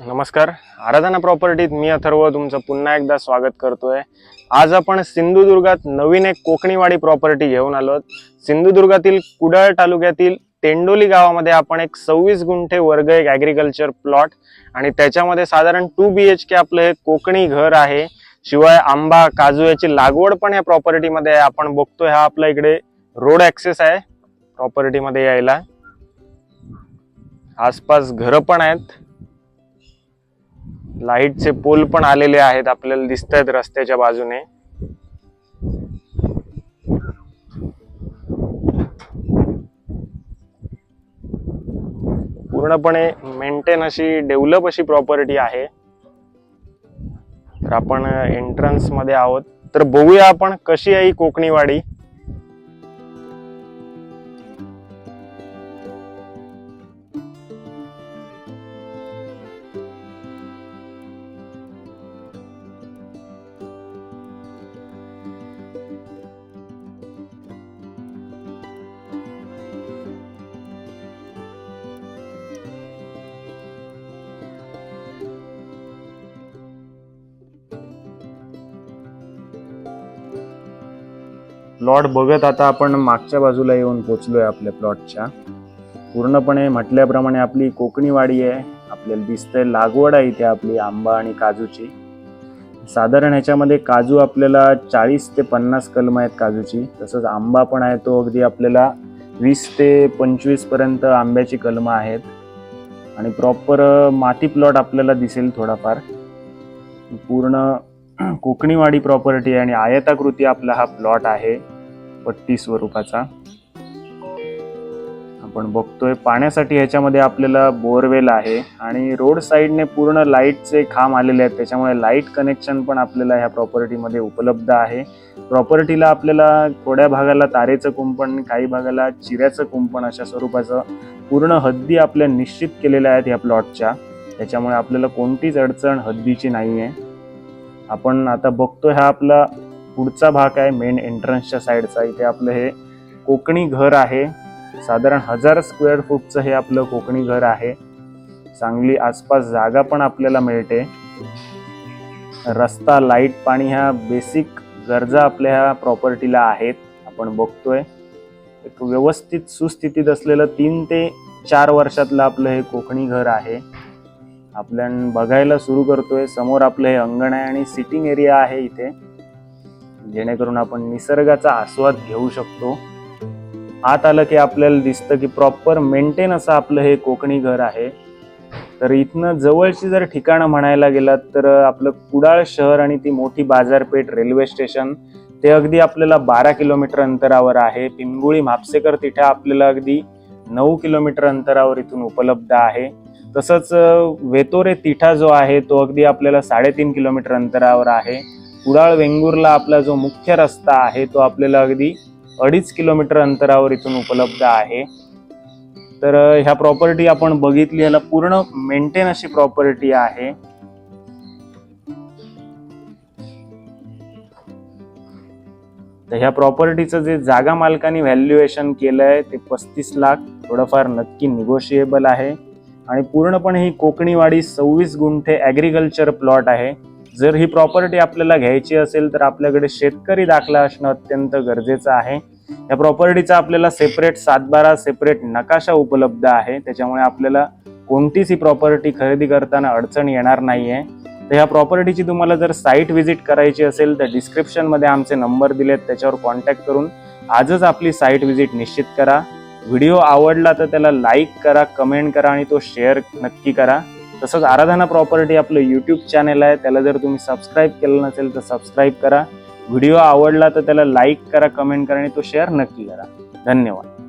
नमस्कार. आराधना प्रॉपर्टीत मी अथर्व तुमचं पुन्हा एकदा स्वागत करतोय. आज आपण सिंधुदुर्गात नवीन एक कोकणीवाडी प्रॉपर्टी घेऊन आलो सिंधुदुर्गातील कुडाळ तालुक्यातील तेंडोली गावामध्ये आपण एक सव्वीस गुंठे वर्ग एक ॲग्रिकल्चर प्लॉट आणि त्याच्यामध्ये साधारण टू बी एच के आपलं हे कोकणी घर आहे. शिवाय आंबा काजू याची लागवड पण या प्रॉपर्टीमध्ये आहे. आपण बघतोय हा आपल्या इकडे रोड ॲक्सेस आहे. प्रॉपर्टीमध्ये यायला. आसपास घरं पण आहेत. लाईटचे पोल पण आलेले आहेत. आपल्याला दिसत आहेत रस्त्याच्या बाजूने. पूर्णपणे मेंटेन अशी डेव्हलप अशी प्रॉपर्टी आहे. तर आपण uh, एंट्रन्समध्ये आहोत. तर बघूया आपण कशी आहे ही कोकणीवाडी. प्लॉट बघत आता आपण मागच्या बाजूला येऊन पोचलोय आपल्या प्लॉटच्या. पूर्णपणे म्हटल्याप्रमाणे आपली कोकणी वाडी आहे. आपल्याला दिसतंय लागवड आहे इथे आपली आंबा आणि काजूची. साधारण ह्याच्यामध्ये काजू आपल्याला चाळीस ते पन्नास कलम आहेत काजूची. तसंच आंबा पण आहे तो अगदी आपल्याला वीस ते पंचवीसपर्यंत आंब्याची कलमं आहेत. आणि प्रॉपर माती प्लॉट आपल्याला दिसेल थोडाफार. पूर्ण कोकणीवाडी प्रॉपर्टी आहे आणि आयताकृती आपला हा प्लॉट आहे. पट्टी स्वरूपाचा. आपण बघतोय पाण्यासाठी ह्याच्यामध्ये आपल्याला बोरवेल आहे आणि रोड साईडने पूर्ण लाईटचे खांब आलेले आहेत. त्याच्यामुळे लाइट कनेक्शन पण आपल्याला ह्या प्रॉपर्टीमध्ये उपलब्ध आहे. प्रॉपर्टीला आपल्याला थोड्या भागाला तारेचं कुंपण काही भागाला चिऱ्याचं कुंपण अशा स्वरूपाचं पूर्ण हद्दी आपल्या निश्चित केलेल्या आहेत ह्या प्लॉटच्या. त्याच्यामुळे आपल्याला कोणतीच अडचण हद्दीची नाही आहे आपण आता बघतोय हा आपला पुढचा भाग आहे मेन एंट्रन्सच्या साईडचा इथे आपलं हे कोकणी घर आहे. साधारण हजार स्क्वेअर फूटचं हे आपलं कोकणी घर आहे. चांगली आसपास जागा पण आपल्याला मिळते. रस्ता लाइट पाणी ह्या बेसिक गरजा आपल्या ह्या प्रॉपर्टीला आहेत. आपण बघतोय. एक व्यवस्थित सुस्थितीत असलेलं तीन ते चार वर्षातलं आपलं हे कोकणी घर आहे. आपण बघायला सुरू करतोय. समोर आपलं हे अंगण आहे आणि सिटिंग एरिया आहे इथे. जेणेकरून आपण निसर्गाचा आस्वाद घेऊ शकतो. आत आलं की आपल्याला दिसतं की प्रॉपर मेंटेन असं आपलं हे कोकणी घर आहे. तर इथनं जवळची जर ठिकाणं म्हणायला गेलात तर आपलं कुडाळ शहर आणि ती मोठी बाजारपेठ रेल्वे स्टेशन ते अगदी आपल्याला बारा किलोमीटर अंतरावर आहे. पिंगुळी म्हापसेकर तिथे आपल्याला अगदी नऊ किलोमीटर अंतरावर इथून उपलब्ध आहे. तसंच वेतोरे तिठा जो आहे तो अगदी आपल्याला साडेतीन किलोमीटर अंतरावर आहे. कुडाळ वेंगुर्ला आपला जो मुख्य रस्ता आहे तो आपल्याला अगदी अडीच किलोमीटर अंतरावर इथून उपलब्ध आहे. तर ह्या प्रॉपर्टी आपण बघितली ह्याला पूर्ण मेंटेन अशी प्रॉपर्टी आहे. तर ह्या प्रॉपर्टीचं जे जागा मालकाने व्हॅल्युएशन केलंय ते पस्तीस लाख थोडंफार नक्की निगोशिएबल आहे. आणि पूर्णपणे ही कोकणीवाडी सव्वीस गुंठे ॲग्रिकल्चर प्लॉट आहे. जर ही प्रॉपर्टी आपल्याला घ्यायची असेल तर आपल्याकडे शेतकरी दाखला असणं अत्यंत गरजेचं आहे. या प्रॉपर्टीचा आपल्याला सेपरेट सातबारा सेपरेट नकाशा उपलब्ध आहे. त्याच्यामुळे आपल्याला कोणतीच ही प्रॉपर्टी खरेदी करताना अडचण येणार नाही आहे तर ह्या प्रॉपर्टीची तुम्हाला जर साईट व्हिजिट करायची असेल तर डिस्क्रिप्शनमध्ये आमचे नंबर दिलेत. त्याच्यावर कॉन्टॅक्ट करून आजच आपली साईट व्हिजिट निश्चित करा. व्हिडिओ आवडला तर त्याला लाईक करा कमेंट करा आणि तो शेअर नक्की करा. तसंच आराधना प्रॉपर्टी आपलं यूट्यूब चॅनल आहे त्याला जर तुम्ही सबस्क्राईब केलं नसेल तर सबस्क्राईब करा. व्हिडिओ आवडला तर त्याला लाईक करा कमेंट करा आणि तो शेअर नक्की करा. धन्यवाद.